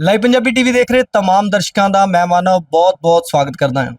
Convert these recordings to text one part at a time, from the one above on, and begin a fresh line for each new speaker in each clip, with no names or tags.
Live Punjabi TV ਦੇਖ ਰਹੇ तमाम ਦਰਸ਼ਕਾਂ ਦਾ ਮੈਂ ਮਾਨਵ ਬਹੁਤ-ਬਹੁਤ ਸਵਾਗਤ ਕਰਦਾ ਹਾਂ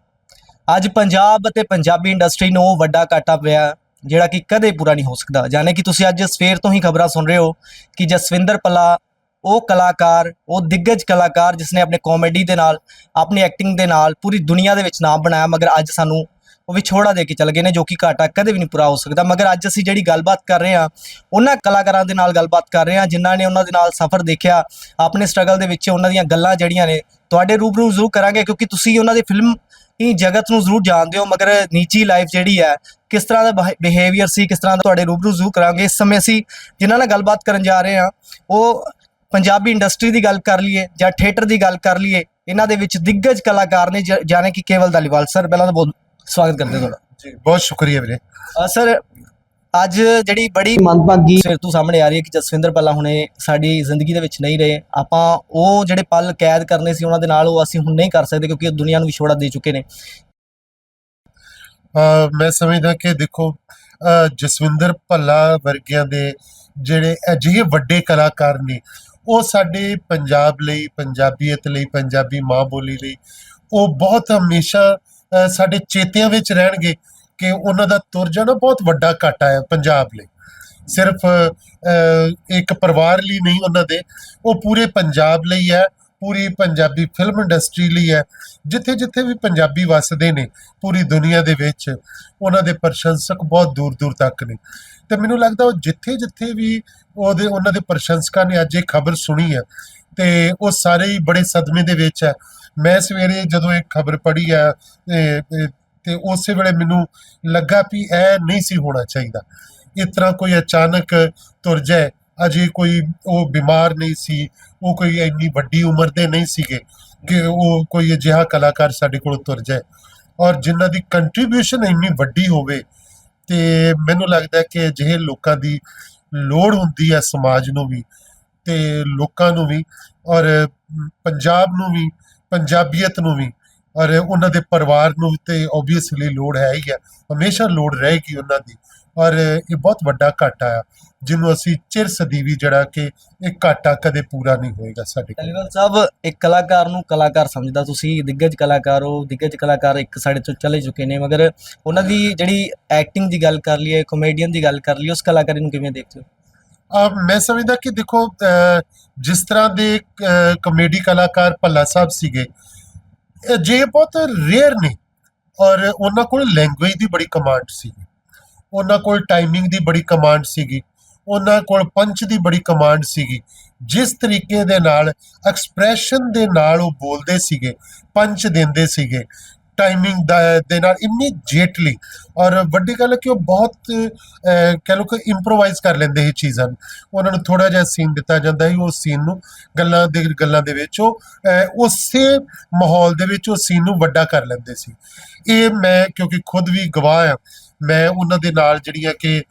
ਅੱਜ ਪੰਜਾਬ ਅਤੇ ਪੰਜਾਬੀ ਇੰਡਸਟਰੀ ਨੂੰ ਵੱਡਾ ਘਾਟਾ ਪਿਆ ਜਿਹੜਾ ਕਿ ਕਦੇ ਪੂਰਾ ਨਹੀਂ ਹੋ ਸਕਦਾ ਜਾਣੇ ਕਿ ਤੁਸੀਂ ਅੱਜ ਸਵੇਰ ਤੋਂ ਹੀ ਖਬਰਾਂ ਸੁਣ ਰਹੇ ਹੋ ਕਿ ਜਸਵਿੰਦਰ ਪੱਲਾ ਉਹ ਕਲਾਕਾਰ ਉਹ ਦਿੱਗਜ ਕਲਾਕਾਰ ਜਿਸਨੇ ਆਪਣੇ ਕਾਮੇਡੀ ਦੇ ਨਾਲ ਆਪਣੀ ਐਕਟਿੰਗ ਦੇ ਨਾਲ ਪੂਰੀ ਦੁਨੀਆ ਦੇ ਵਿੱਚ ਨਾਮ ਬਣਾਇਆ ਮਗਰ ਅੱਜ ਸਾਨੂੰ ਉਹ ਵਿਛੋੜਾ ਦੇ ਕੇ ਚਲੇ ਗਏ ਨੇ, ਜੋ ਕਿ ਘਾਟਾ ਕਦੇ ਵੀ ਨਹੀਂ ਪੂਰਾ ਹੋ ਸਕਦਾ। ਮਗਰ ਅੱਜ ਅਸੀਂ ਜਿਹੜੀ ਗੱਲਬਾਤ ਕਰ ਰਹੇ ਹਾਂ, ਉਹਨਾਂ ਕਲਾਕਾਰਾਂ ਦੇ ਨਾਲ ਗੱਲਬਾਤ ਕਰ ਰਹੇ ਹਾਂ, ਜਿਨ੍ਹਾਂ ਨੇ ਉਹਨਾਂ ਦੇ ਨਾਲ ਸਫ਼ਰ ਦੇਖਿਆ, ਆਪਣੇ ਸਟਰਗਲ ਦੇ ਵਿੱਚ ਉਹਨਾਂ ਦੀਆਂ ਗੱਲਾਂ ਜਿਹੜੀਆਂ ਨੇ, ਤੁਹਾਡੇ ਰੂਬਰੂ ਜ਼ਰੂਰ ਕਰਾਂਗੇ, ਕਿਉਂਕਿ ਤੁਸੀਂ ਉਹਨਾਂ ਦੀ ਫਿਲਮ ਹੀ ਜਗਤ ਨੂੰ ਜ਼ਰੂਰ ਜਾਣਦੇ ਹੋ, ਮਗਰ ਨਿੱਜੀ ਲਾਈਫ ਜਿਹੜੀ ਹੈ, ਕਿਸ ਤਰ੍ਹਾਂ ਦਾ ਬਿਹੇਵੀਅਰ ਸੀ, ਕਿਸ ਤਰ੍ਹਾਂ ਦਾ ਤੁਹਾਡੇ ਰੂਬਰੂ ਜ਼ਰੂਰ ਕਰਾਂਗੇ। ਇਸ ਸਮੇਂ ਅਸੀਂ ਜਿਨ੍ਹਾਂ ਨਾਲ ਗੱਲਬਾਤ ਕਰਨ ਜਾ ਰਹੇ ਹਾਂ, ਉਹ ਪੰਜਾਬੀ ਇੰਡਸਟਰੀ ਦੀ ਗੱਲ ਕਰ ਲਈਏ ਜਾਂ ਥੀਏਟਰ ਦੀ ਗੱਲ ਕਰ ਲਈਏ, ਇਹਨਾਂ ਦੇ ਵਿੱਚ ਦਿੱਗਜ ਕਲਾਕਾਰ ਨੇ, ਜ- ਜਾਣੇ ਕਿ ਕੇਵਲ ਧਾਲੀਵਾਲ ਸਰ, ਪਹਿਲਾਂ ਤਾਂ ਬਹੁਤ ਸਵਾਗਤ ਕਰਦੇ ਤੁਹਾਡਾ।
ਜੀ ਬਹੁਤ ਸ਼ੁਕਰੀਆ ਵੀਰੇ।
ਅ, ਸਰ ਅੱਜ ਜਿਹੜੀ ਬੜੀ ਮੰਦਭਾਗੀ ਸਿਰ ਤੋਂ ਸਾਹਮਣੇ ਆ ਰਹੀ ਹੈ ਕਿ ਜਸਵਿੰਦਰ ਪੱਲਾ ਹੁਣੇ ਸਾਡੀ ਜ਼ਿੰਦਗੀ ਦੇ ਵਿੱਚ ਨਹੀਂ ਰਹੇ। ਆਪਾਂ ਉਹ ਜਿਹੜੇ ਪਲ ਕੈਦ ਕਰਨੇ ਸੀ ਉਹਨਾਂ ਦੇ ਨਾਲ ਉਹ ਅਸੀਂ ਹੁਣ ਨਹੀਂ ਕਰ ਸਕਦੇ ਕਿਉਂਕਿ ਉਹ ਦੁਨੀਆ ਨੂੰ ਵਿਛੋੜਾ ਦੇ ਚੁੱਕੇ ਨੇ।
ਅਹ ਮੈਂ ਸਮਝਦਾ ਕਿ ਦੇਖੋ ਅਹ ਜਸਵਿੰਦਰ ਭੱਲਾ ਵਰਗਿਆਂ ਦੇ ਜਿਹੜੇ ਅਜਿਹੇ ਵੱਡੇ ਕਲਾਕਾਰ ਨੇ ਉਹ ਸਾਡੇ ਪੰਜਾਬ ਲਈ ਪੰਜਾਬੀਅਤ ਲਈ ਪੰਜਾਬੀ ਮਾਂ ਬੋਲੀ ਲਈ ਉਹ ਬਹੁਤ ਹਮੇਸ਼ਾ ਸਾਡੇ ਚੇਤਿਆਂ ਵਿੱਚ ਰਹਿਣਗੇ ਕਿ ਉਹਨਾਂ ਦਾ ਤੁਰ ਜਾਣਾ ਬਹੁਤ ਵੱਡਾ ਘਾਟਾ ਹੈ ਪੰਜਾਬ ਲਈ। ਸਿਰਫ ਇੱਕ ਪਰਿਵਾਰ ਲਈ ਨਹੀਂ, ਉਹਨਾਂ ਦੇ। ਉਹ ਪੂਰੇ ਪੰਜਾਬ ਲਈ ਹੈ, ਪੂਰੀ ਪੰਜਾਬੀ ਫਿਲਮ ਇੰਡਸਟਰੀ ਲਈ ਹੈ। ਜਿੱਥੇ ਜਿੱਥੇ ਵੀ ਪੰਜਾਬੀ ਵੱਸਦੇ ਨੇ, ਪੂਰੀ ਦੁਨੀਆ ਦੇ ਵਿੱਚ, ਉਹਨਾਂ ਦੇ ਪ੍ਰਸ਼ੰਸਕ ਬਹੁਤ ਦੂਰ ਦੂਰ ਤੱਕ ਨੇ। ਤੇ ਮੈਨੂੰ ਲੱਗਦਾ ਉਹ ਜਿੱਥੇ ਜਿੱਥੇ ਵੀ ਉਹਦੇ, ਉਹਨਾਂ ਦੇ ਪ੍ਰਸ਼ੰਸਕਾਂ ਨੇ ਅੱਜ ਇਹ ਖਬਰ ਸੁਣੀ ਹੈ ਤੇ ਉਹ ਸਾਰੇ ਹੀ ਬੜੇ ਸਦਮੇ ਦੇ ਵਿੱਚ ਹੈ। ਮੈਂ ਸਵੇਰੇ ਜਦੋਂ ਇਹ ਖਬਰ ਪੜ੍ਹੀ ਆ ਤੇ- ਉਸੇ ਵੇਲੇ ਮੈਨੂੰ ਲੱਗਾ ਵੀ ਇਹ ਨਹੀਂ ਸੀ ਹੋਣਾ ਚਾਹੀਦਾ। ਇਸ ਤਰ੍ਹਾਂ ਕੋਈ ਅਚਾਨਕ ਤੁਰ ਜਾਏ, ਅਜੇ ਕੋਈ ਉਹ ਬਿਮਾਰ ਨਹੀਂ ਸੀ, ਉਹ ਕੋਈ ਇੰਨੀ ਵੱਡੀ ਉਮਰ ਦੇ ਨਹੀਂ ਸੀਗੇ ਕਿ ਉਹ ਕੋਈ ਅਜਿਹਾ ਕਲਾਕਾਰ ਸਾਡੇ ਕੋਲ ਤੁਰ ਜਾਏ। ਔਰ ਜਿਨ੍ਹਾਂ ਦੀ ਕੰਟਰੀਬਿਊਸ਼ਨ ਇੰਨੀ ਵੱਡੀ ਹੋਵੇ, ਤੇ ਮੈਨੂੰ ਲੱਗਦਾ ਕਿ ਅਜਿਹੇ ਲੋਕਾਂ ਦੀ ਲੋੜ ਹੁੰਦੀ ਹੈ ਸਮਾਜ ਨੂੰ ਵੀ, ਤੇ ਲੋਕਾਂ ਨੂੰ ਵੀ। ਔਰ ਪੰਜਾਬ ਨੂੰ ਵੀ, ਪੰਜਾਬੀਅਤ ਨੂੰ ਵੀ, ਔਰ ਉਹਨਾਂ ਦੇ ਪਰਿਵਾਰ ਨੂੰ ਤੇ ਓਬਵੀਅਸਲੀ ਲੋੜ ਹੈ ਹੀ ਹੈ। ਹਮੇਸ਼ਾ ਲੋੜ ਰਹੇਗੀ ਉਹਨਾਂ ਦੀ। ਔਰ ਇਹ ਬਹੁਤ ਵੱਡਾ ਘਾਟਾ ਆ, ਜਿਹਨੂੰ ਅਸੀਂ ਚਿਰ ਸਦੀਵੀ ਜਿਹੜਾ ਕਿ ਇਹ ਘਾਟਾ ਕਦੇ ਪੂਰਾ ਨਹੀਂ ਹੋਏਗਾ ਸਾਡੇ ਕੋਲ।
ਧਾਲੀਵਾਲ ਸਾਹਿਬ, ਇੱਕ ਕਲਾਕਾਰ ਨੂੰ ਕਲਾਕਾਰ ਸਮਝਦਾ, ਤੁਸੀਂ ਦਿੱਗਜ ਕਲਾਕਾਰ ਹੋ, ਦਿੱਗਜ ਕਲਾਕਾਰ ਇੱਕ ਸਾਡੇ ਤੋਂ ਚਲੇ ਚੁੱਕੇ ਨੇ, ਮਗਰ ਉਹਨਾਂ ਦੀ ਜਿਹੜੀ ਐਕਟਿੰਗ ਦੀ ਗੱਲ ਕਰ ਲਈਏ ਕਮੇਡੀਅਨ ਦੀ ਗੱਲ ਕਰ ਲਈਏ, ਉਸ ਕਲਾਕਾਰੀ ਨੂੰ ਕਿਵੇਂ ਦੇਖਦੇ ਹੋ?
ਮੈਂ ਸਮਝਦਾ ਕਿ ਦੇਖੋ ਜਿਸ ਤਰ੍ਹਾਂ ਦੇ ਕਮੇਡੀ ਕਲਾਕਾਰ ਭੱਲਾ ਸਾਹਿਬ ਸੀਗੇ ਇਹ ਜੇ ਬਹੁਤ ਰੇਅਰ ਨੇ, ਔਰ ਉਹਨਾਂ ਕੋਲ ਲੈਂਗੁਏਜ ਦੀ ਬੜੀ ਕਮਾਂਡ ਸੀਗੀ, ਉਹਨਾਂ ਕੋਲ ਟਾਈਮਿੰਗ ਦੀ ਬੜੀ ਕਮਾਂਡ ਸੀਗੀ, ਉਹਨਾਂ ਕੋਲ ਪੰਚ ਦੀ ਬੜੀ ਕਮਾਂਡ ਸੀਗੀ, ਜਿਸ ਤਰੀਕੇ ਦੇ ਨਾਲ ਐਕਸਪ੍ਰੈਸ਼ਨ ਦੇ ਨਾਲ ਉਹ ਬੋਲਦੇ ਸੀਗੇ ਪੰਚ ਦਿੰਦੇ ਸੀਗੇ ਟਾਈਮਿੰਗ ਦਾ ਦੇ ਨਾਲ ਇਮੀਡੀਏਟਲੀ ਔਰ ਵੱਡੀ ਗੱਲ ਹੈ ਕਿ ਉਹ ਬਹੁਤ ਅਹ, ਕਹਿ ਕਿ ਇੰਪਰੋਵਾਈਜ਼ ਕਰ ਲੈਂਦੇ ਇਹ ਚੀਜ਼ਾਂ ਨੂੰ। ਉਹਨਾਂ ਨੂੰ ਥੋੜਾ ਜਿਹਾ ਸੀਨ ਦਿੱਤਾ ਜਾਂਦਾ ਹੈ ਉਹ ਸੀਨ ਨੂੰ। ਗੱਲਾਂ ਦੇ ਗੱਲਾਂ ਦੇ ਵਿੱਚ ਉਹ ਉਸੇ ਮਾਹੌਲ ਦੇ ਵਿੱਚ ਉਹ ਸੀਨ ਨੂੰ ਵੱਡਾ ਕਰ ਲੈਂਦੇ ਸੀ। ਇਹ ਮੈਂ ਕਿਉਂਕਿ ਖੁਦ ਵੀ ਗਵਾਹ ਆ ਮੈਂ ਉਹਨਾਂ ਦੇ ਨਾਲ ਜਿਹੜੀਆਂ ਕਿ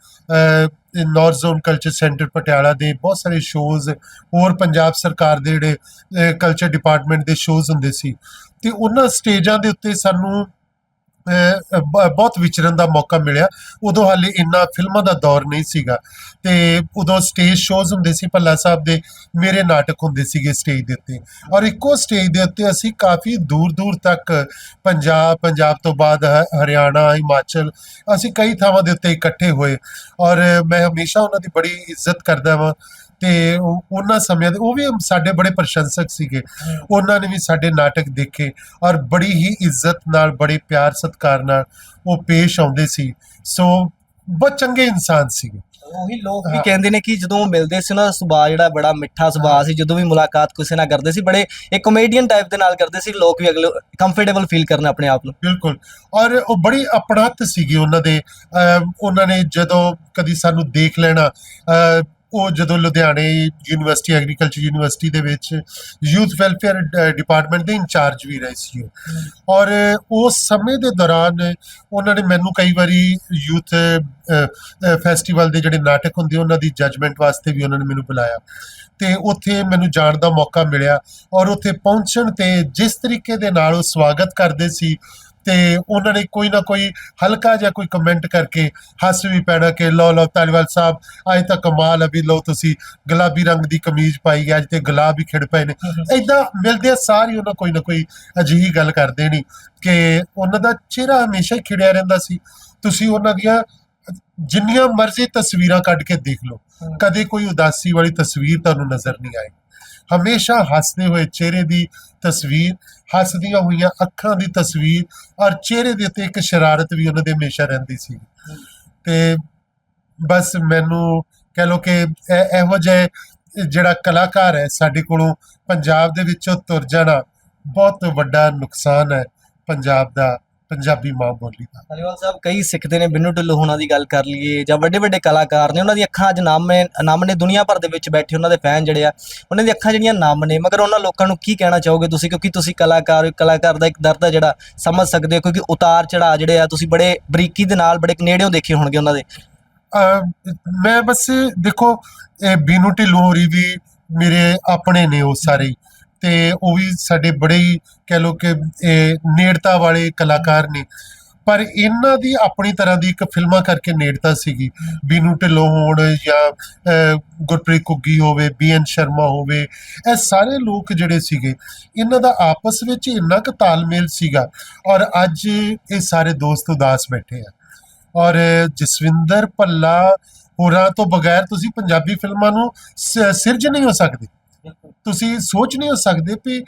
north zone culture centre Patiala ਦੇ ਬਹੁਤ ਸਾਰੇ ਸ਼ੋਜ਼ ਹੋਰ ਪੰਜਾਬ ਸਰਕਾਰ ਦੇ ਜਿਹੜੇ ਕਲਚਰ ਡਿਪਾਰਟਮੈਂਟ ਦੇ ਸ਼ੋਜ਼ ਹੁੰਦੇ ਸੀ। ਤੇ ਉਹਨਾਂ ਸਟੇਜਾਂ ਦੇ ਉੱਤੇ ਸਾਨੂੰ ਬਹੁਤ ਵਿਚਰਨ ਦਾ ਮੌਕਾ ਮਿਲਿਆ। ਉਦੋਂ ਹਾਲੇ ਇੰਨਾ ਫਿਲਮਾਂ ਦਾ ਦੌਰ ਨਹੀਂ ਸੀਗਾ। ਤੇ ਉਦੋਂ ਸਟੇਜ ਸ਼ੋਜ਼ ਹੁੰਦੇ ਸੀ, ਭੱਲਾ ਸਾਹਿਬ ਦੇ ਮੇਰੇ ਨਾਟਕ ਹੁੰਦੇ ਸੀਗੇ ਸਟੇਜ ਦੇ ਉੱਤੇ। ਔਰ ਇੱਕੋ ਸਟੇਜ ਦੇ ਉੱਤੇ ਅਸੀਂ ਕਾਫੀ ਦੂਰ ਦੂਰ ਤੱਕ ਪੰਜਾਬ ਪੰਜਾਬ ਤੋਂ ਬਾਅਦ ਹਰਿਆਣਾ, ਹਿਮਾਚਲ, ਅਸੀਂ ਕਈ ਥਾਵਾਂ ਦੇ ਉੱਤੇ ਇਕੱਠੇ ਹੋਏ। ਔਰ ਮੈਂ ਹਮੇਸ਼ਾ ਉਹਨਾਂ ਦੀ ਬੜੀ ਇੱਜ਼ਤ ਕਰਦਾ ਵਾਂ। ਤੇ ਉਹ- ਉਹਨਾਂ ਸਮਿਆਂ ਦੇ ਉਹ ਵੀ ਸਾਡੇ ਬੜੇ ਪ੍ਰਸ਼ੰਸਕ ਸੀਗੇ। ਉਹਨਾਂ ਨੇ ਵੀ ਸਾਡੇ ਨਾਟਕ ਦੇਖੇ ਔਰ ਬੜੀ ਹੀ ਇੱਜ਼ਤ ਨਾਲ ਬੜੇ ਪਿਆਰ ਸਤਿਕਾਰ ਨਾਲ ਉਹ ਪੇਸ਼ ਆਉਂਦੇ ਸੀ। ਸੋ ਬਹੁਤ ਚੰਗੇ ਇਨਸਾਨ ਸੀਗੇ।
ਉਹੀ ਲੋਕ ਵੀ। ਕਹਿੰਦੇ ਨੇ ਕਿ ਜਦੋਂ ਮਿਲਦੇ ਸੀ ਦਾ ਸੁਭਾਅ ਜਿਹੜਾ ਬੜਾ ਮਿੱਠਾ ਸੁਭਾਅ ਸੀ ਜਦੋਂ ਵੀ ਮੁਲਾਕਾਤ ਕਿਸੇ ਨਾਲ ਕਰਦੇ ਸੀ ਬੜੇ ਇੱਕ ਕਮੇਡੀਅਨ ਟਾਈਪ ਦੇ ਨਾਲ ਕਰਦੇ ਸੀ ਲੋਕ ਵੀ ਅਗਲੇ ਕੰਫਰਟੇਬਲ ਫੀਲ ਕਰਨ ਆਪਣੇ ਆਪ ਨੂੰ।
ਬਿਲਕੁਲ। ਔਰ ਉਹ ਬੜੀ ਅਪਣਤ ਸੀਗੀ ਉਹਨਾਂ ਦੇ। ਉਹਨਾਂ ਨੇ ਜਦੋਂ ਕਦੀ ਸਾਨੂੰ ਦੇਖ ਲੈਣਾ ਉਹ ਜਦੋਂ ਲੁਧਿਆਣੇ ਯੂਨੀਵਰਸਿਟੀ ਐਗਰੀਕਲਚਰ ਯੂਨੀਵਰਸਿਟੀ ਦੇ ਵਿੱਚ ਯੂਥ ਵੈਲਫੇਅਰ ਡਿਪਾਰਟਮੈਂਟ ਦੇ ਇੰਚਾਰਜ ਵੀ ਰਹੇ ਸੀ ਉਹ। ਔਰ ਉਸ ਸਮੇਂ ਦੇ ਦੌਰਾਨ ਉਹਨਾਂ ਨੇ ਮੈਨੂੰ ਕਈ ਵਾਰੀ ਯੂਥ ਫੈਸਟੀਵਲ ਦੇ ਜਿਹੜੇ ਨਾਟਕ ਹੁੰਦੇ, ਉਹਨਾਂ ਦੀ ਜਜਮੈਂਟ ਵਾਸਤੇ ਵੀ ਉਹਨਾਂ ਨੇ ਮੈਨੂੰ ਬੁਲਾਇਆ ਤੇ ਉੱਥੇ ਮੈਨੂੰ ਜਾਣ ਦਾ ਮੌਕਾ ਮਿਲਿਆ ਔਰ ਉੱਥੇ ਪਹੁੰਚਣ ਤੇ ਜਿਸ ਤਰੀਕੇ ਦੇ ਨਾਲ ਉਹ ਸਵਾਗਤ ਕਰਦੇ ਸੀ ਤੇ ਉਹਨਾਂ ਨੇ ਕੋਈ ਨਾ ਕੋਈ ਹਲਕਾ ਜਿਹਾ ਕੋਈ ਕਮੈਂਟ ਕਰਕੇ ਹੱਸ ਵੀ ਪੈਣਾ ਕਿ ਲਓ ਲਓ ਧਾਲੀਵਾਲ ਸਾਹਿਬ ਅੱਜ ਤਾਂ ਕਮਾਲ ਹੈ ਵੀ ਲਓ ਤੁਸੀਂ ਗੁਲਾਬੀ ਰੰਗ ਦੀ ਕਮੀਜ਼ ਪਾਈ ਹੈ ਅੱਜ ਤੇ ਗੁਲਾਬ ਹੀ ਖਿੜ ਪਏ ਨੇ। ਇਦਾਂ ਮਿਲਦੇ ਸਾਰੇ ਉਹਨਾਂ ਕੋਈ ਨਾ ਕੋਈ ਅਜਿਹੀ ਗੱਲ ਕਰਦੇ ਨਹੀਂ ਕਿ ਉਹਨਾਂ ਦਾ ਚਿਹਰਾ ਹਮੇਸ਼ਾ ਖਿੜਿਆ ਰਹਿੰਦਾ ਸੀ। ਤੁਸੀਂ ਉਹਨਾਂ ਦੀਆਂ ਜਿੰਨੀਆਂ ਮਰਜ਼ੀ ਤਸਵੀਰਾਂ ਕੱਢ ਕੇ ਦੇਖ ਲਓ ਕਦੇ ਕੋਈ ਉਦਾਸੀ ਵਾਲੀ ਤਸਵੀਰ ਤੁਹਾਨੂੰ ਨਜ਼ਰ ਨਹੀਂ ਆਏਗੀ ਹਮੇਸ਼ਾ ਹੱਸਦੇ ਹੋਏ ਚਿਹਰੇ ਦੀ ਤਸਵੀਰ ਹੱਸਦੀਆਂ ਹੋਈਆਂ ਅੱਖਾਂ ਦੀ ਤਸਵੀਰ ਔਰ ਚਿਹਰੇ ਦੇ ਉੱਤੇ ਇੱਕ ਸ਼ਰਾਰਤ ਵੀ ਉਹਨਾਂ ਦੇ ਹਮੇਸ਼ਾ ਰਹਿੰਦੀ ਸੀ। ਤੇ ਬਸ ਮੈਨੂੰ ਕਹਿ ਲੋ ਕਿ ਇਹ- ਇਹੋ ਜਿਹੇ ਜਿਹੜਾ ਕਲਾਕਾਰ ਹੈ ਸਾਡੇ ਕੋਲੋਂ ਪੰਜਾਬ ਦੇ ਵਿੱਚੋਂ ਤੁਰ ਜਾਣਾ ਬਹੁਤ ਵੱਡਾ ਨੁਕਸਾਨ ਹੈ ਪੰਜਾਬ ਦਾ। ਪੰਜਾਬੀ ਮਾਂ ਬੋਲੀ ਦਾ।
ਧਾਲੀਵਾਲ ਸਾਹਿਬ ਕਈ ਸਿੱਖਦੇ ਨੇ ਬਿੰਨੂ ਢਿੱਲੋਂ ਹੋਣਾ ਦੀ ਗੱਲ ਕਰ ਲਈਏ ਜਾਂ ਵੱਡੇ ਵੱਡੇ ਕਲਾਕਾਰ ਨੇ ਉਹਨਾਂ ਦੀ ਅੱਖਾਂ ਅੱਜ ਨਾਮ ਹੈ ਨਾਮ ਨੇ ਦੁਨੀਆ ਭਰ ਦੇ ਵਿੱਚ ਬੈਠੇ ਉਹਨਾਂ ਦੇ ਫੈਨ ਜਿਹੜੇ ਆ ਉਹਨਾਂ ਦੀ ਅੱਖਾਂ ਜਿਹੜੀਆਂ ਨਾਮ ਨੇ ਮਗਰ ਉਹਨਾਂ ਲੋਕਾਂ ਨੂੰ ਕੀ ਕਹਿਣਾ ਚਾਹੋਗੇ ਤੁਸੀਂ? ਕਿਉਂਕਿ ਤੁਸੀਂ ਕਲਾਕਾਰ ਹੋ ਕਲਾਕਾਰ ਦਾ ਇੱਕ ਦਰਦ ਆ ਜਿਹੜਾ ਸਮਝ ਸਕਦੇ ਹੋ ਕਿਉਂਕਿ ਉਤਾਰ ਚੜਾ ਜਿਹੜੇ ਆ ਤੁਸੀਂ ਬੜੇ ਬਰੀਕੀ ਦੇ ਨਾਲ ਬੜੇ ਨੇੜਿਓਂ ਦੇਖੇ ਹੋਣਗੇ ਉਹਨਾਂ ਦੇ।
ਮੈਂ ਬਸ ਦੇਖੋ ਇਹ ਬੀਨੂ ਢਿੱਲੋਂ ਹੋਰੀ ਵੀ ਮੇਰੇ ਆਪਣੇ ਨੇ ਉਹ ਸਾਰੇ। ਹੀ ਤੇ ਉਹ ਵੀ ਸਾਡੇ ਬੜੇ ਹੀ ਕਹਿ ਲੋ ਕਿ, ਇਹ ਨੇੜਤਾ ਵਾਲੇ ਕਲਾਕਾਰ ਨੇ। ਪਰ ਇਹਨਾਂ ਦੀ ਆਪਣੀ ਤਰ੍ਹਾਂ ਦੀ ਇੱਕ ਫਿਲਮਾਂ ਕਰਕੇ ਨੇੜਤਾ ਸੀਗੀ। ਬੀਨੂ ਢਿੱਲੋਂ ਹੋਣ ਜਾਂ ਗੁਰਪ੍ਰੀਤ ਕੁੱਗੀ ਹੋਵੇ ਬੀਐਨ ਸ਼ਰਮਾ ਹੋਵੇ, ਇਹ ਸਾਰੇ ਲੋਕ ਜਿਹੜੇ ਸੀਗੇ, ਇਹਨਾਂ ਦਾ ਆਪਸ ਵਿੱਚ ਇੰਨਾ ਕੁ ਤਾਲਮੇਲ ਸੀਗਾ ਔਰ ਅੱਜ ਇਹ ਸਾਰੇ ਦੋਸਤ ਉਦਾਸ ਬੈਠੇ ਆ। ਔਰ ਜਸਵਿੰਦਰ ਭੱਲਾ ਹੋਰਾਂ ਤੋਂ ਬਗੈਰ ਤੁਸੀਂ ਪੰਜਾਬੀ ਫਿਲਮਾਂ ਨੂੰ ਸਿਰਜ ਨਹੀਂ ਹੋ ਸਕਦੇ। ਤੁਸੀਂ ਸੋਚ ਨਹੀਂ ਹੋ ਸਕਦੇ ਵੀ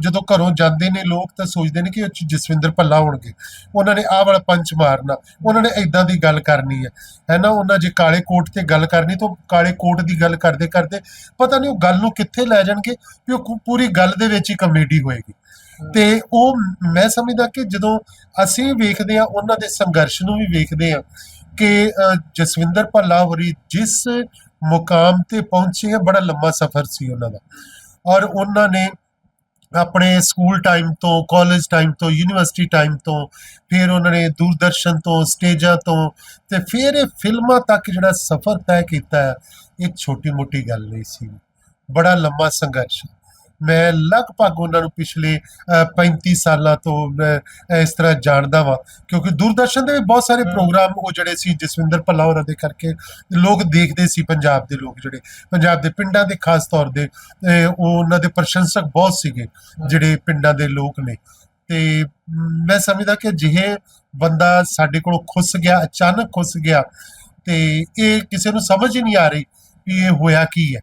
ਜਦੋਂ ਘਰੋਂ ਜਾਂਦੇ ਨੇ ਲੋਕ ਤਾਂ ਸੋਚਦੇ ਨੇ ਕਿ ਉਹ ਜਸਵਿੰਦਰ ਭੱਲਾ ਹੋਣਗੇ। ਉਹਨਾਂ ਨੇ ਆਹ ਵਾਲਾ ਪੰਚ ਮਾਰਨਾ ਉਹਨਾਂ ਨੇ ਇਦਾਂ ਦੀ ਗੱਲ ਕਰਨੀ ਹੈ। ਹੈਨਾ ਉਹਨਾਂ ਜੇ ਕਾਲੇ ਕੋਟ ਤੇ ਗੱਲ ਕਰਨੀ ਤਾਂ ਕਾਲੇ ਕੋਟ ਦੀ ਗੱਲ ਕਰਦੇ ਕਰਦੇ ਪਤਾ ਨਹੀਂ ਉਹ ਗੱਲ ਨੂੰ ਕਿੱਥੇ ਲੈ ਜਾਣਗੇ ਵੀ ਉਹ ਪੂਰੀ ਗੱਲ ਦੇ ਵਿੱਚ ਹੀ ਕਮੇਡੀ ਹੋਏਗੀ। ਤੇ ਉਹ ਮੈਂ ਸਮਝਦਾ ਕਿ ਜਦੋਂ ਅਸੀਂ ਵੇਖਦੇ ਆ ਉਹਨਾਂ ਦੇ ਸੰਘਰਸ਼ ਨੂੰ ਵੀ ਵੇਖਦੇ ਆ ਕਿ ਜਸਵਿੰਦਰ ਭੱਲਾ ਹੋਰੀ ਜਿਸ ਮੁਕਾਮ ਤੇ ਪਹੁੰਚੇ ਆ ਬੜਾ ਲੰਮਾ ਸਫ਼ਰ ਸੀ ਉਹਨਾਂ ਦਾ। ਔਰ ਉਹਨਾਂ ਨੇ ਆਪਣੇ ਸਕੂਲ ਟਾਈਮ ਤੋਂ ਕਾਲਜ ਟਾਈਮ ਤੋਂ ਯੂਨੀਵਰਸਿਟੀ ਟਾਈਮ ਤੋਂ ਫਿਰ ਉਹਨਾਂ ਨੇ ਦੂਰਦਰਸ਼ਨ ਤੋਂ ਸਟੇਜਾਂ ਤੋਂ ਤੇ ਫਿਰ ਇਹ ਫਿਲਮਾਂ ਤੱਕ ਜਿਹੜਾ ਸਫ਼ਰ ਤੈਅ ਕੀਤਾ ਹੈ, ਇਹ ਛੋਟੀ ਮੋਟੀ ਗੱਲ ਨਹੀਂ ਸੀ। ਬੜਾ ਲੰਮਾ ਸੰਘਰਸ਼। ਮੈਂ ਲਗਭਗ ਉਹਨਾਂ ਨੂੰ ਪਿਛਲੇ ਅਹ, 35 ਸਾਲਾਂ ਤੋਂ ਮੈਂ ਇਸ ਤਰ੍ਹਾਂ ਜਾਣਦਾ ਵਾਂ। ਕਿਉਂਕਿ ਦੂਰਦਰਸ਼ਨ ਦੇ ਬਹੁਤ ਸਾਰੇ। ਪ੍ਰੋਗਰਾਮ ਉਹ ਜਿਹੜੇ ਸੀ ਜਸਵਿੰਦਰ ਭੱਲਾ ਹੋਰਾਂ ਦੇ ਕਰਕੇ ਲੋਕ ਦੇਖਦੇ ਸੀ ਪੰਜਾਬ ਦੇ ਲੋਕ ਜਿਹੜੇ। ਪੰਜਾਬ ਦੇ ਪਿੰਡਾਂ ਦੇ ਖਾਸ ਤੌਰ ਦੇ ਉਹ ਉਹਨਾਂ ਦੇ ਪ੍ਰਸ਼ੰਸਕ ਬਹੁਤ ਸੀਗੇ ਜਿਹੜੇ ਪਿੰਡਾਂ ਦੇ ਲੋਕ ਨੇ। ਤੇ ਮ, ਮੈਂ ਸਮਝਦਾ ਕਿ ਜਿਹੇ ਬੰਦਾ ਸਾਡੇ ਕੋਲੋਂ ਖੁੱਸ ਗਿਆ ਅਚਾਨਕ ਖੁੱਸ ਗਿਆ ਤੇ ਇਹ ਕਿਸੇ ਨੂੰ ਸਮਝ ਹੀ ਨਹੀਂ ਆ ਰਹੀ ਵੀ ਇਹ ਹੋਇਆ ਕੀ ਹੈ।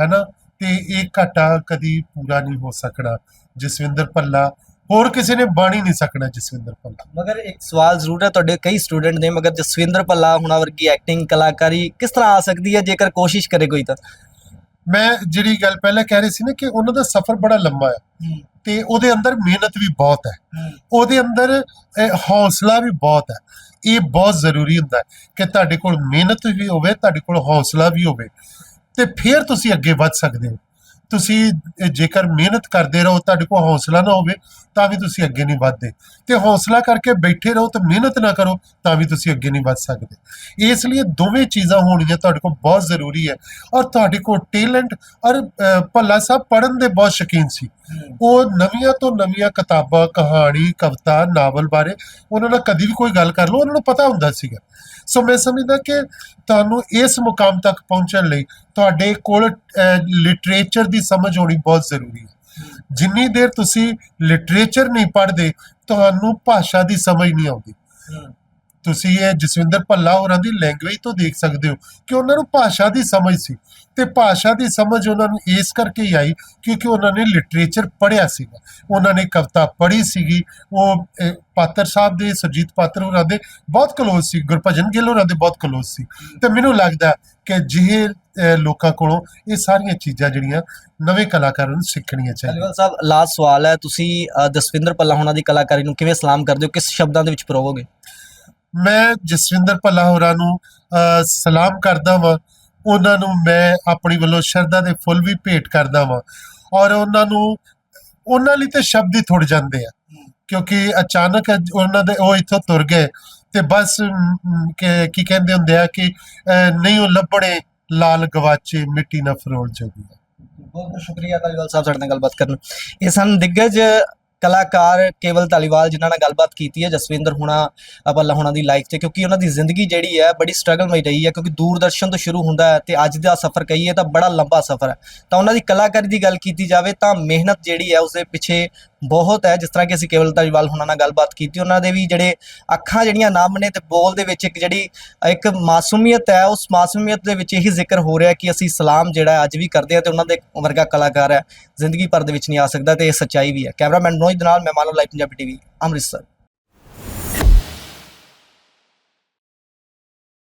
ਹੈਨਾ? ਤੇ ਇਹ ਘਾਟਾ ਕਦੀ ਪੂਰਾ ਨਹੀਂ ਹੋ ਸਕਣਾ ਜਸਵਿੰਦਰ ਭੱਲਾ। ਹੋਰ ਕਿਸੇ ਨੇ ਬਣ ਹੀ ਨਹੀਂ ਸਕਣਾ ਜਸਵਿੰਦਰ ਭੱਲਾ।
ਮਗਰ ਇੱਕ ਸਵਾਲ ਜ਼ਰੂਰ ਹੈ ਤੁਹਾਡੇ ਕਈ ਸਟੂਡੈਂਟ ਨੇ ਮਗਰ ਜਸਵਿੰਦਰ ਭੱਲਾ ਹੁਣਾ ਵਰਗੀ ਐਕਟਿੰਗ ਕਲਾਕਾਰੀ ਕਿਸ ਤਰ੍ਹਾਂ ਆ ਸਕਦੀ ਹੈ ਜੇਕਰ ਕੋਸ਼ਿਸ਼ ਕਰੇ ਕੋਈ ਤਾਂ?
ਮੈਂ ਜਿਹੜੀ ਗੱਲ ਪਹਿਲਾਂ ਕਹਿ ਰਹੀ ਸੀ ਨਾ ਕਿ ਉਹਨਾਂ ਦਾ ਸਫ਼ਰ ਬੜਾ ਲੰਮਾ ਹੈ ਤੇ ਉਹਦੇ ਅੰਦਰ ਮਿਹਨਤ ਵੀ ਬਹੁਤ ਹੈ। ਉਹਦੇ ਅੰਦਰ ਹੌਸਲਾ ਵੀ ਬਹੁਤ ਹੈ। ਇਹ ਬਹੁਤ ਜ਼ਰੂਰੀ ਹੁੰਦਾ ਹੈ ਕਿ ਤੁਹਾਡੇ ਕੋਲ ਮਿਹਨਤ ਵੀ ਹੋਵੇ ਤੁਹਾਡੇ ਕੋਲ ਹੌਸਲਾ ਵੀ ਹੋਵੇ। ਤੇ ਫਿਰ ਤੁਸੀਂ ਅੱਗੇ ਵੱਧ ਸਕਦੇ ਹੋ। ਤੁਸੀਂ ਜੇਕਰ ਮਿਹਨਤ ਕਰਦੇ ਰਹੋ ਤੁਹਾਡੇ ਕੋਲ ਹੌਸਲਾ ਨਾ ਹੋਵੇ ਤਾਂ ਵੀ ਤੁਸੀਂ ਅੱਗੇ ਨਹੀਂ ਵੱਧਦੇ। ਤੇ ਹੌਸਲਾ ਕਰਕੇ ਬੈਠੇ ਰਹੋ ਤੇ ਮਿਹਨਤ ਨਾ ਕਰੋ ਤਾਂ ਵੀ ਤੁਸੀਂ ਅੱਗੇ ਨਹੀਂ ਵੱਧ ਸਕਦੇ। ਇਸ ਲਈ ਦੋਵੇਂ ਚੀਜ਼ਾਂ ਹੋਣੀਆਂ ਤੁਹਾਡੇ ਕੋਲ ਬਹੁਤ ਜ਼ਰੂਰੀ ਹੈ। ਔਰ ਤੁਹਾਡੇ ਕੋਲ ਟੈਲੈਂਟ ਔਰ ਭੱਲਾ ਸਾਹਿਬ ਪੜਨ ਦੇ ਬਹੁਤ ਸ਼ੌਕੀਨ ਸੀ। ਉਹ ਨਵੀਆਂ ਤੋਂ ਨਵੀਆਂ ਕਿਤਾਬਾਂ ਕਹਾਣੀ ਕਵਿਤਾ ਨਾਵਲ ਬਾਰੇ ਉਹਨਾਂ ਨਾਲ ਕਦੀ ਵੀ ਕੋਈ ਗੱਲ ਕਰ ਲਓ ਉਹਨਾਂ ਨੂੰ ਪਤਾ ਹੁੰਦਾ ਸੀਗਾ। ਸੋ ਮੈਂ ਸਮਝਦਾ ਕਿ ਤੁਹਾਨੂੰ ਇਸ ਮੁਕਾਮ ਤੱਕ ਪਹੁੰਚਣ ਲਈ ਤੁਹਾਡੇ ਕੋਲ ਲਿਟਰੇਚਰ ਦੀ ਸਮਝ ਹੋਣੀ ਬਹੁਤ ਜ਼ਰੂਰੀ ਹੈ। ਜਿੰਨੀ ਦੇਰ ਤੁਸੀਂ ਲਿਟਰੇਚਰ ਨਹੀਂ ਪੜ੍ਹਦੇ, ਤੁਹਾਨੂੰ ਭਾਸ਼ਾ ਦੀ ਸਮਝ ਨਹੀਂ ਆਉਂਦੀ। ਤੁਸੀਂ ਇਹ ਜਸਵਿੰਦਰ ਭੱਲਾ ਹੋਰਾਂ ਦੀ ਲੈਂਗੁਏਜ ਤੋਂ ਦੇਖ ਸਕਦੇ ਹੋ ਕਿ ਉਹਨਾਂ ਨੂੰ ਭਾਸ਼ਾ ਦੀ ਸਮਝ ਸੀ ਤੇ ਭਾਸ਼ਾ ਦੀ ਸਮਝ ਉਹਨਾਂ ਨੂੰ ਇਸ ਕਰਕੇ ਹੀ ਆਈ ਕਿਉਂਕਿ ਉਹਨਾਂ ਨੇ ਲਿਟਰੇਚਰ ਪੜ੍ਹਿਆ ਸੀਗਾ। ਉਹਨਾਂ ਨੇ ਕਵਿਤਾ ਪੜ੍ਹੀ ਸੀਗੀ, ਉਹ ਪਾਤਰ ਸਾਹਿਬ ਦੇ, ਸੁਰਜੀਤ ਪਾਤਰ ਹੋਰਾਂ ਦੇ ਬਹੁਤ ਕਲੋਜ਼ ਸੀ, ਗੁਰਭਜਨ ਗਿੱਲ ਹੋਰਾਂ ਦੇ ਬਹੁਤ ਕਲੋਜ਼ ਸੀ। ਤੇ ਮੈਨੂੰ ਲੱਗਦਾ ਕਿ ਜਿਹੇ ਲੋਕਾਂ ਕੋਲੋਂ ਇਹ ਸਾਰੀਆਂ ਚੀਜ਼ਾਂ ਜਿਹੜੀਆਂ ਨਵੇਂ ਕਲਾਕਾਰਾਂ ਨੂੰ ਸਿੱਖਣੀਆਂ ਚਾਹੀਦੀਆਂ।
ਸਾਹਿਬ, ਲਾਸਟ ਸਵਾਲ ਹੈ, ਤੁਸੀਂ ਜਸਵਿੰਦਰ ਭੱਲਾ ਹੋਣਾ ਦੀ ਕਲਾਕਾਰੀ ਨੂੰ ਕਿਵੇਂ ਸਲਾਮ ਕਰਦੇ ਹੋ, ਕਿਸ ਸ਼ਬਦਾਂ ਦੇ ਵਿੱਚ ਪਰੋਵੋਗੇ
ਮੈਂ ਜਸਵਿੰਦਰ ਭੱਲਾ ਹੋਰਾਂ ਨੂੰ ਸਲਾਮ ਕਰਦਾ ਵਾਂ। ਉਹਨਾਂ ਨੂੰ ਮੈਂ ਆਪਣੀ ਵੱਲੋਂ ਸ਼ਰਧਾ ਦੇ ਫੁੱਲ ਵੀ ਭੇਟ ਕਰਦਾ ਵਾਂ। ਔਰ ਉਹਨਾਂ ਨੂੰ, ਉਹਨਾਂ ਲਈ ਤੇ ਸ਼ਬਦ ਹੀ ਥੁੜ ਜਾਂਦੇ ਆ। ਕਿਉਂਕਿ ਅਚਾਨਕ ਉਹਨਾਂ ਦੇ ਉਹ ਇੱਥੋਂ ਤੁਰ ਗਏ ਤੇ ਬਸ ਕੀ ਕਹਿੰਦੇ ਹੁੰਦੇ ਆ ਕਿ ਨਹੀਂ ਉਹ ਲੱਭਣੇ, ਲਾਲ ਗਵਾਚੇ, ਮਿੱਟੀ ਨਾ ਫਰੋਲ ਜੋਗੀ।
ਬਹੁਤ ਬਹੁਤ ਸ਼ੁਕਰੀਆ ਧਾਲੀਵਾਲ ਸਾਹਿਬ ਸਾਡੇ ਨਾਲ ਗੱਲਬਾਤ ਕਰਨ ਇਹ ਸਨ ਦਿੱਗਜ ਕਲਾਕਾਰ ਕੇਵਲ ਧਾਲੀਵਾਲ ਜਿਨ੍ਹਾਂ ਨਾਲ ਗੱਲਬਾਤ ਕੀਤੀ ਹੈ, ਜਸਵਿੰਦਰ ਹੁਣਾ ਭੱਲਾ ਹੁਣਾ ਦੀ ਲਾਈਫ ਤੇ, ਕਿਉਂਕਿ ਉਹਨਾਂ ਦੀ ਜ਼ਿੰਦਗੀ ਜਿਹੜੀ ਹੈ, ਬੜੀ ਸਟਰਗਲ ਸਟਰਗਲਮਈ ਰਹੀ ਹੈ, ਕਿਉਂਕਿ ਦੂਰਦਰਸ਼ਨ ਤੋਂ ਸ਼ੁਰੂ ਹੁੰਦਾ ਹੈ ਤੇ ਅੱਜ ਦਾ ਸਫ਼ਰ ਕਹੀਏ ਤਾਂ ਬੜਾ ਲੰਬਾ ਸਫ਼ਰ ਹੈ। ਤਾਂ ਉਹਨਾਂ ਦੀ ਕਲਾਕਾਰੀ ਦੀ ਗੱਲ ਕੀਤੀ ਜਾਵੇ ਤਾਂ ਮਿਹਨਤ ਜਿਹੜੀ ਹੈ, ਉਸਦੇ ਪਿੱਛੇ ਬਹੁਤ ਹੈ, ਜਿਸ ਤਰ੍ਹਾਂ ਕਿ ਅਸੀਂ ਕੇਵਲ ਧਾਲੀਵਾਲ ਹੁਣਾਂ ਨਾਲ ਗੱਲਬਾਤ ਕੀਤੀ, ਉਹਨਾਂ ਦੇ ਵੀ ਜਿਹੜੇ ਅੱਖਾਂ ਜਿਹੜੀਆਂ ਨਮ ਨੇ ਤੇ ਬੋਲ ਦੇ ਵਿੱਚ ਇੱਕ ਜਿਹੜੀ, ਇੱਕ ਮਾਸੂਮੀਅਤ ਹੈ, ਉਸ ਮਾਸੂਮੀਅਤ ਦੇ ਵਿੱਚ ਇਹੀ ਜ਼ਿਕਰ ਹੋ ਰਿਹਾ ਕਿ ਅਸੀਂ ਸਲਾਮ ਜਿਹੜਾ ਅੱਜ ਵੀ ਕਰਦੇ ਹਾਂ ਤੇ ਉਹਨਾਂ ਦੇ ਵਰਗਾ ਕਲਾਕਾਰ ਹੈ, ਜ਼ਿੰਦਗੀ ਭਰ ਦੇ ਵਿੱਚ ਨਹੀਂ ਆ ਸਕਦਾ ਤੇ ਇਹ ਸੱਚਾਈ ਵੀ ਹੈ। ਕੈਮਰਾਮੈਨ ਮਨੋਜ ਦੇ ਨਾਲ ਮੈਂ ਮਾਨਵ ਲਾਈਵ, ਪੰਜਾਬੀ ਟੀਵੀ, ਅੰਮ੍ਰਿਤਸਰ।